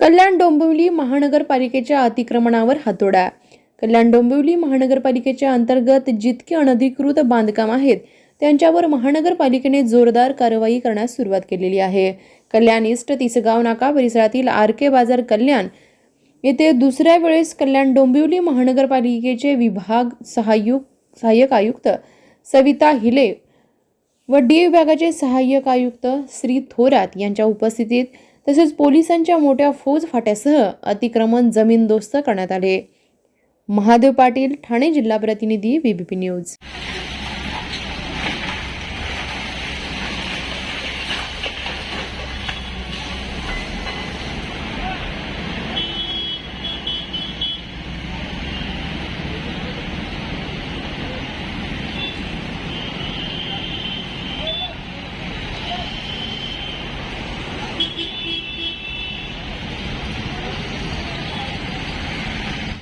कल्याण डोंबिवली महानगरपालिकेच्या अतिक्रमणावर हातोडा. कल्याण डोंबिवली महानगरपालिकेच्या अंतर्गत जितके अनधिकृत बांधकाम आहेत त्यांच्यावर महानगरपालिकेने जोरदार कारवाई करण्यास सुरुवात केलेली आहे. कल्याण ईस्ट तिसगाव नाका परिसरातील आर के बाजार कल्याण येथे दुसऱ्या वेळेस कल्याण डोंबिवली महानगरपालिकेचे विभाग सहायुक सहाय्यक आयुक्त सविता हिले व डी विभागाचे सहाय्यक आयुक्त श्री थोरात यांच्या उपस्थितीत तसेच पोलिसांच्या मोठ्या फौज फाट्यासह अतिक्रमण जमीनदोस्त करण्यात आले. महादेव पाटील ठाणे जिल्हा प्रतिनिधी बीबीपी न्यूज